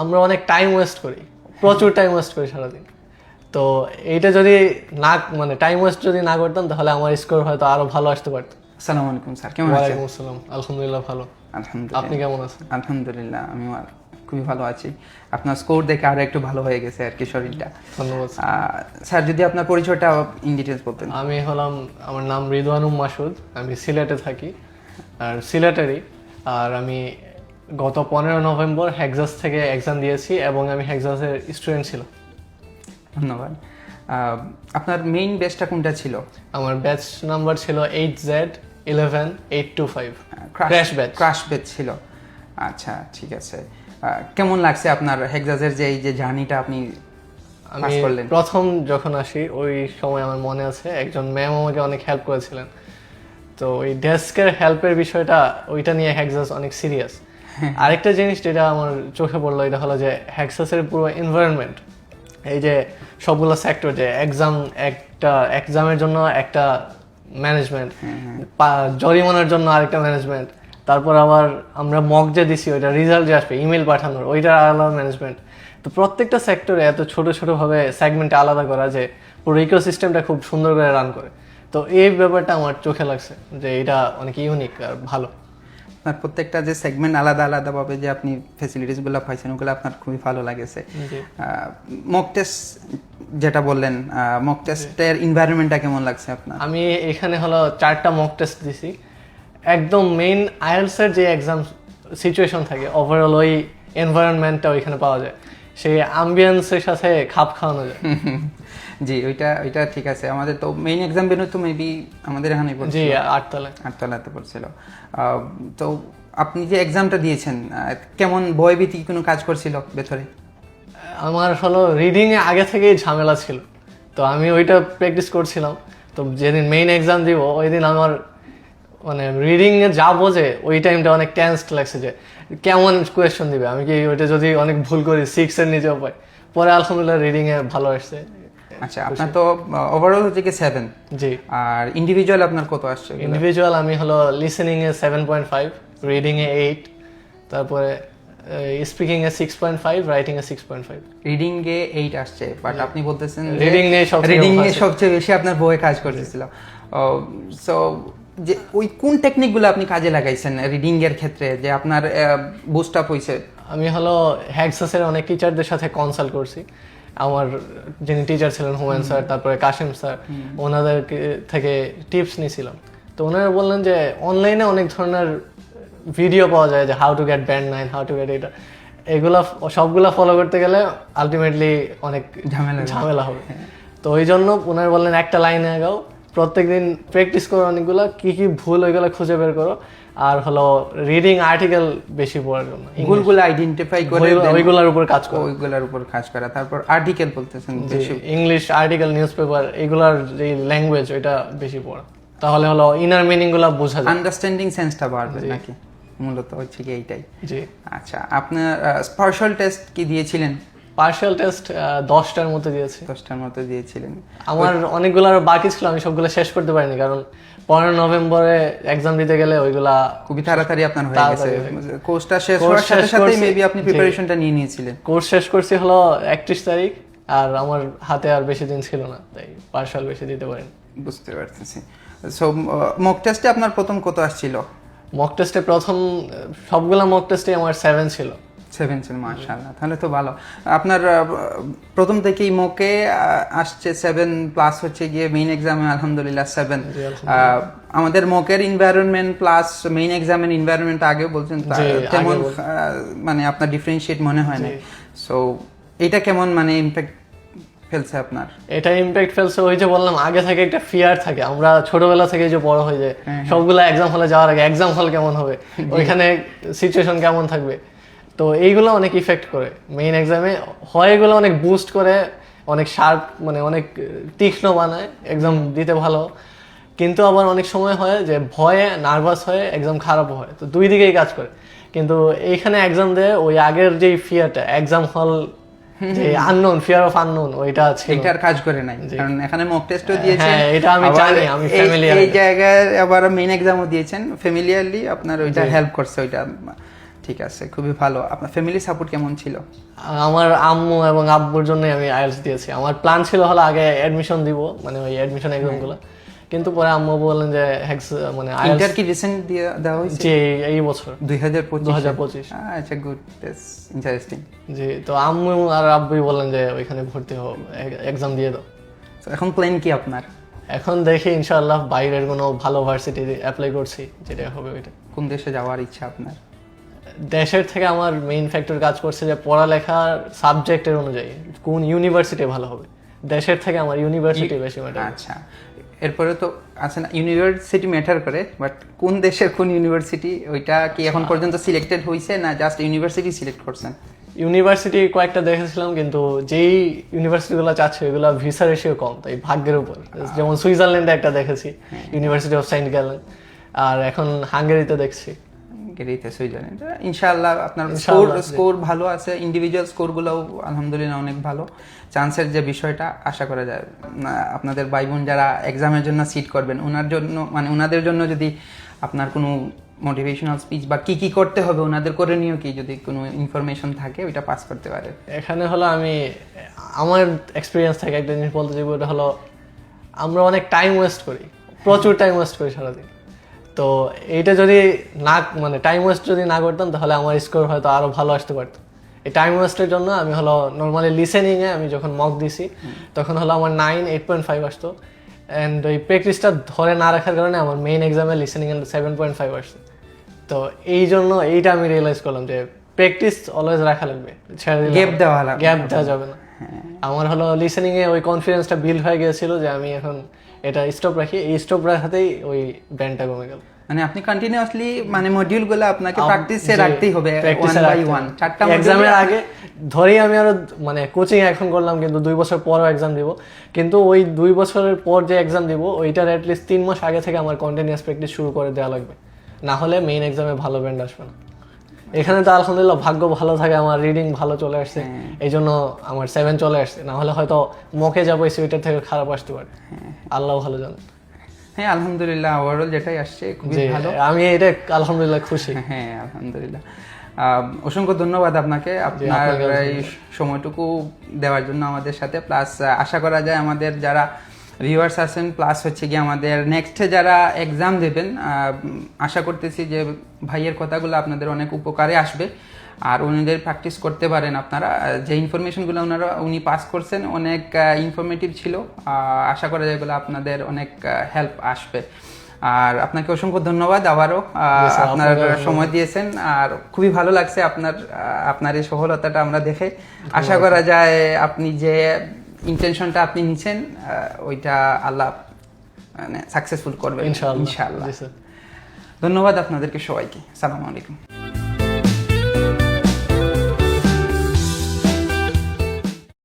আমরা অনেক time waste করি। প্রচুর টাইম ওয়েস্ট করি সারাদিন। তো এইটা যদি না মানে টাইম ওয়েস্ট যদি না করতাম তাহলে আমার স্কোর হয়তো আরও ভালো আসতে পারতো। আসসালামু আলাইকুম স্যার কেমন আছেন? ওয়ালাইকুম আসসালাম। আলহামদুলিল্লাহ ভালো। আলহামদুলিল্লাহ। আপনি কেমন আছেন? আলহামদুলিল্লাহ আর- খুবই ভালো আছি। আপনার স্কোর দেখে আরও একটু ভালো হয়ে গেছে আর কি শরীরটা। ধন্যবাদ স্যার। যদি আপনার পরিচয়টা ইন ডিটেলস বলতেন। আমি হলাম আমার নাম রিদওয়ানুম মাসুদ। আমি সিলেটে থাকি আর সিলেটেরই। আর আমি গত পনেরো নভেম্বর হ্যাকজাস থেকে এক্সাম দিয়েছি এবং আমি হ্যাকজাসের স্টুডেন্ট ছিলাম। ধন্যবাদ। আপনার মেইন বেসটা কোনটা ছিল? আমার ব্যাচ নাম্বার ছিল eight Z eleven eight two five crash batch crash batch ছিল। আচ্ছা ঠিক আছে। কেমন লাগছে আপনার হেক্সাজের যে এই যে জার্নিটা আপনি আমি প্রথম যখন আসি ওই সময় আমার মনে আছে একজন ম্যাম আমাকে অনেক হেল্প করেছিলেন। তো ওই ডেস্কের হেল্পের বিষয়টা ওইটা নিয়ে হ্যাকসাস অনেক সিরিয়াস আরেকটা জিনিস যেটা আমার চোখে পড়ল এটা হলো যে হ্যাকসাসের পুরো এনভায়রনমেন্ট এই যে সবগুলো সেক্টর যে এক্সাম একটা এক্সামের জন্য একটা ম্যানেজমেন্ট জরিমানার জন্য আরেকটা ম্যানেজমেন্ট তারপর আবার আমরা মক যে দিছি ওইটা রেজাল্ট যে আসবে ইমেল পাঠানোর ওইটার আলাদা ম্যানেজমেন্ট তো প্রত্যেকটা সেক্টরে এত ছোট ছোট ভাবে সেগমেন্টে আলাদা করা যে পুরো ইকোসিস্টেমটা খুব সুন্দর করে রান করে। তো এই ব্যাপারটা আমার চোখে লাগছে যে এটা অনেক ইউনিক আর ভালো। আপনার প্রত্যেকটা যে সেগমেন্ট আলাদা আলাদা ভাবে যে আপনি ফেসিলিটিসগুলো পাইছেন ওগুলো আপনার খুবই ভালো লাগেছে। মক টেস্ট যেটা বললেন মক টেস্টের এনভায়রনমেন্টটা কেমন লাগছে আপনার? আমি এখানে হলো চারটা মক টেস্ট দিছি। একদম মেইন আইএলসের যে এক্সাম সিচুয়েশন থাকে ওভারঅল ওই এনভায়রনমেন্টটা ওইখানে পাওয়া যায়। সেই আম্বিয়েন্সের সাথে খাপ খাওয়ানো যায়। জি ওইটা ওইটা ঠিক আছে। আমাদের তো মেইন এক্সাম বেরো তো মেবি আমাদের এখানে জি আটতলায়। আটতলাতে পড়ছিল। তো আপনি যে এক্সামটা দিয়েছেন কেমন ভয়ভীতি কোনো কাজ করছিল ভেতরে? আমার হলো রিডিং এ আগে থেকেই ঝামেলা ছিল। তো আমি ওইটা প্র্যাকটিস করছিলাম। তো যেদিন মেইন এক্সাম দিব ওই দিন আমার মানে রিডিং এ যা বোঝে ওই টাইমটা অনেক টেন্সড লাগছে যে কেমন কোয়েশ্চন দিবে? আমি কি ওইটা যদি অনেক ভুল করি সিক্স এর নিচেও পাই পরে আলহামদুলিল্লাহ রিডিং এ ভালো আসছে। আচ্ছা আপনার তো ওভারঅল হচ্ছে কি সেভেন জি। আর ইন্ডিভিজুয়াল আপনার কত আসছে ইন্ডিভিজুয়াল আমি হলো লিসেনিং এ সেভেন পয়েন্ট ফাইভ রিডিং এ এইট তারপরে স্পিকিং এ সিক্স পয়েন্ট ফাইভ রাইটিং এ সিক্স পয়েন্ট ফাইভ রিডিং এ এইট আসছে বাট আপনি বলতেছেন Reading নিয়ে সবচেয়ে রিডিং নিয়ে সবচেয়ে বেশি আপনার বইয়ে কাজ করতেছিল। সো যে ওই কোন টেকনিকগুলো আপনি কাজে লাগাইছেন রিডিং এর ক্ষেত্রে? যে আপনার বুস্ট আপ হইছে। আমি হলো হ্যাকসাসের অনেক টিচারদের সাথে কনসাল্ট করছি। আমার যিনি টিচার ছিলেন হুমায়ুন স্যার তারপরে কাশিম স্যার ওনাদের থেকে টিপস নিয়েছিলাম। তো ওনারা বললেন যে অনলাইনে অনেক ধরনের ভিডিও পাওয়া যায় যে how to get band nine how to get এটা এগুলা সবগুলা ফলো করতে গেলে আলটিমেটলি অনেক ঝামেলা ঝামেলা হবে। তো ওই জন্য ওনারা বললেন একটা লাইনে আগাও প্রত্যেকদিন প্র্যাকটিস করো অনেকগুলো কি কি ভুল ওইগুলো খুঁজে বের করো। আর হলো রিডিং আর্টিকেল বেশি পড়ার জন্য ভুলগুলো আইডেন্টিফাই করে ওইগুলার উপর কাজ করো। ওইগুলোর উপর কাজ করা। তারপর আর্টিকেল বলতেছেন ইংলিশ আর্টিকেল নিউজ পেপার এগুলার যে ল্যাঙ্গুয়েজ ওইটা বেশি পড়া। তাহলে হলো ইনার মিনিংগুলা বোঝা যায়। আন্ডারস্ট্যান্ডিং সেন্সটা বাড়বে নাকি? মূলত হচ্ছে কি এইটাই। জি। আচ্ছা আপনার স্পার্শাল টেস্ট কি দিয়েছিলেন? পার্শিয়াল টেস্ট দশটার মতো দিয়েছি। দশটার মতো দিয়েছিলেন। আমার অনেকগুলো আরও বাকি ছিল আমি সবগুলো শেষ করতে পারিনি কারণ পনেরো নভেম্বরে এক্সাম দিতে গেলে ওইগুলা খুবই তাড়াতাড়ি আপনার হয়ে গেছে। কোর্সটা শেষ হওয়ার সাথে শেষ সাথে করছি, মেবি আপনি। প্রিপারেশনটা নিয়ে নিয়েছিলেন। কোর্স শেষ করছি হলো একত্রিশ তারিখ আর আমার হাতে আর বেশি দিন ছিল না তাই পার্শাল বেশি দিতে পারিনি। বুঝতে পারতেছি। সো মক টেস্টে আপনার প্রথম কত আসছিল? মক টেস্টে প্রথম সবগুলা মক টেস্টে আমার সেভেন ছিল। সেভেন ছিল মার্শাল্লাহ তাহলে তো ভালো। আপনার প্রথম থেকেই মকে আসছে সেভেন প্লাস হচ্ছে গিয়ে মেইন এক্সামে আলহামদুলিল্লাহ সেভেন আমাদের মকের এনভায়রনমেন্ট প্লাস মেইন এক্সামের এনভায়রনমেন্ট আগেও বলছেন তেমন আগে মানে আপনার ডিফারেন্সিয়েট মনে হয় না সো এটা কেমন মানে ইমপ্যাক্ট ফেলছে আপনার? এটা ইম্প্যাক্ট ফেলছে ওই যে বললাম আগে থেকে একটা ফিয়ার থাকে। আমরা ছোটবেলা থেকে যে বড় হয়ে যায় হ্যাঁ, সবগুলা এক্সাম হলে যাওয়ার আগে এক্সাম হল কেমন হবে? ওইখানে সিচুয়েশন কেমন থাকবে? তো এইগুলো অনেক ইফেক্ট করে। মেইন এক্সামে হয় এগুলো অনেক বুস্ট করে অনেক শার্প মানে অনেক তীক্ষ্ণ বানায় এক্সাম দিতে ভালো। কিন্তু আবার অনেক সময় হয় যে ভয়ে নার্ভাস হয়ে এক্সাম খারাপ হয়। তো দুই দিকেই কাজ করে। কিন্তু এইখানে এক্সাম দেয় ওই আগের যেই ফিয়ারটা এক্সাম হল যে আননোন ফিয়ার অফ আননোন ওইটা ছিল এটার কাজ করে নাই। কারণ এখানে মক টেস্টও দিয়েছেন হ্যাঁ, এটা আমি জানি, আমি এই- এই জায়গায় আবার মেইন এক্সামও দিয়েছেন। ফ্যামিলিয়ারলি আপনার ওইটা হেল্প করছে ওইটা। ঠিক আছে খুবই ভালো। আপনার ফ্যামিলি সাপোর্ট কেমন ছিল? আমার আম্মু এবং আব্বুর জন্য আমি আইএলস দিয়েছি। আমার প্ল্যান ছিল হলো আগে অ্যাডমিশন দিব মানে ওই অ্যাডমিশন এক্সামগুলো কিন্তু পরে আম্মু বললেন যে হেক্স মানে ইন্টার কি রিসেন্ট দিয়ে দেওয়া হয়েছে? যে এই বছর। দুই হাজার দু হাজার পঁচিশ। আচ্ছা গুড ইন্টারেস্টিং জি তো আম্মু আর আব্বুই বললেন যে ওইখানে ভর্তি হও এক্সাম দিয়ে দাও। এখন প্ল্যান কি আপনার? এখন দেখি ইনশাআল্লাহ বাইরের কোনো ভালো ভার্সিটি অ্যাপ্লাই করছি যেটা হবে ওইটা। কোন দেশে যাওয়ার ইচ্ছা আপনার? দেশের থেকে আমার মেইন ফ্যাক্টর কাজ করছে যে পড়ালেখার সাবজেক্টের অনুযায়ী কোন ইউনিভার্সিটি ভালো হবে। দেশের থেকে আমার ইউনিভার্সিটি বেশি ম্যাটার আচ্ছা। এরপরে তো আছে না ইউনিভার্সিটি ম্যাটার করে বাট কোন দেশের কোন ইউনিভার্সিটি ওইটা কি এখন পর্যন্ত সিলেক্টেড হয়েছে না জাস্ট ইউনিভার্সিটি সিলেক্ট করছেন? ইউনিভার্সিটি কয়েকটা দেখেছিলাম কিন্তু যেই ইউনিভার্সিটিগুলো চাচ্ছে ওইগুলো ভিসা রেশিও কম তাই ভাগ্যের উপর। যেমন সুইজারল্যান্ডে একটা দেখেছি ইউনিভার্সিটি অফ সেন্ট গ্যালেন আর এখন হাঙ্গেরিতে দেখছি। সুইজারল্যান্ড ইনশাআল্লাহ আপনার স্কোর স্কোর ভালো আছে ইন্ডিভিজুয়াল স্কোরগুলোও আলহামদুলিল্লাহ অনেক ভালো। চান্সের যে বিষয়টা আশা করা যায় আপনাদের ভাই বোন যারা এক্সামের জন্য সিট করবেন ওনার জন্য মানে ওনাদের জন্য যদি আপনার কোনো মোটিভেশনাল স্পিচ বা কি কি করতে হবে ওনাদের করে করণীয় কি? যদি কোনো ইনফরমেশন থাকে ওইটা পাস করতে পারে এখানে হলো আমি আমার এক্সপিরিয়েন্স থাকে একটা জিনিস বলতে চাইব ওটা হলো আমরা অনেক টাইম ওয়েস্ট করি প্রচুর টাইম ওয়েস্ট করি সারাদিন। তো এইটা যদি না মানে টাইম ওয়েস্ট যদি না করতাম তাহলে আমার স্কোর হয়তো আরও ভালো আসতে পারতো। এই টাইম ওয়েস্টের জন্য আমি হলো নর্মালি লিসেনিংয়ে আমি যখন মক দিছি তখন হলো আমার নাইন এইট পয়েন্ট ফাইভ আসতো। অ্যান্ড ওই প্র্যাকটিসটা ধরে না রাখার কারণে আমার মেইন এক্সামে লিসেনিং সেভেন পয়েন্ট ফাইভ আসছে। তো এই জন্য এইটা আমি রিয়েলাইজ করলাম যে প্র্যাকটিস অলওয়েজ রাখা লাগবে। ছেড়ে Gap দেওয়া গ্যাপ দেওয়া যাবে না। আমার হলো লিসেনিং এ ওই কনফিডেন্সটা বিল্ড হয়ে গিয়েছিল যে আমি এখন এটা স্টপ রাখি। এই স্টপ রাখাতেই ওই ব্যান্ডটা কমে গেল। মানে আপনি কন্টিনিউয়াসলি মানে মডিউলগুলো আপনাকে প্র্যাকটিসে রাখতেই হবে ওয়ান বাই ওয়ান চারটা এক্সামের আগে ধরেই আমি আরও মানে কোচিং এখন করলাম কিন্তু দুই বছর পরও এক্সাম দিব। কিন্তু ওই দুই বছরের পর যে এক্সাম দিব ওইটার অ্যাটলিস্ট তিন মাস আগে থেকে আমার কন্টিনিউয়াস প্র্যাকটিস শুরু করে দেওয়া লাগবে। না হলে মেইন এক্সামে ভালো ব্যান্ড আসবে না। এখানে তো আলহামদুলিল্লাহ ভাগ্য ভালো থাকে আমার রিডিং ভালো চলে আসছে। এই জন্য আমার সেভেন চলে আসছে। না হলে হয়তো মকে যাব এই সুইটার থেকে খারাপ আসতে পারে। আল্লাহ ভালো জানেন হ্যাঁ আলহামদুলিল্লাহ ওভারঅল যেটাই আসছে খুবই ভালো। আমি এটা আলহামদুলিল্লাহ খুশি। হ্যাঁ আলহামদুলিল্লাহ। আহ, অসংখ্য ধন্যবাদ আপনাকে। আপনার এই সময়টুকু দেওয়ার জন্য আমাদের সাথে। প্লাস আশা করা যায় আমাদের যারা ভিউয়ার্স আছেন প্লাস হচ্ছে কি আমাদের নেক্সটে যারা এক্সাম দেবেন আশা করতেছি যে ভাইয়ের কথাগুলো আপনাদের অনেক উপকারে আসবে। আর উনিদের প্র্যাকটিস করতে পারেন আপনারা। যে ইনফরমেশনগুলো ওনারা উনি পাস করছেন অনেক ইনফরমেটিভ ছিল। আশা করা যায় এগুলো আপনাদের অনেক হেল্প আসবে। আর আপনাকে অসংখ্য ধন্যবাদ আবারও। আপনার সময় দিয়েছেন। আর খুবই ভালো লাগছে আপনার আপনার এই সফলতাটা আমরা দেখে। আশা করা যায় আপনি যে ইন্টেনশনটা আপনি নিচ্ছেন আহ, ওইটা আল্লাহ মানে সাকসেসফুল করবেন ইনশাআল্লাহ। ইনশাআল্লাহ। ধন্যবাদ আপনাদেরকে সবাইকে। সালামু আলাইকুম।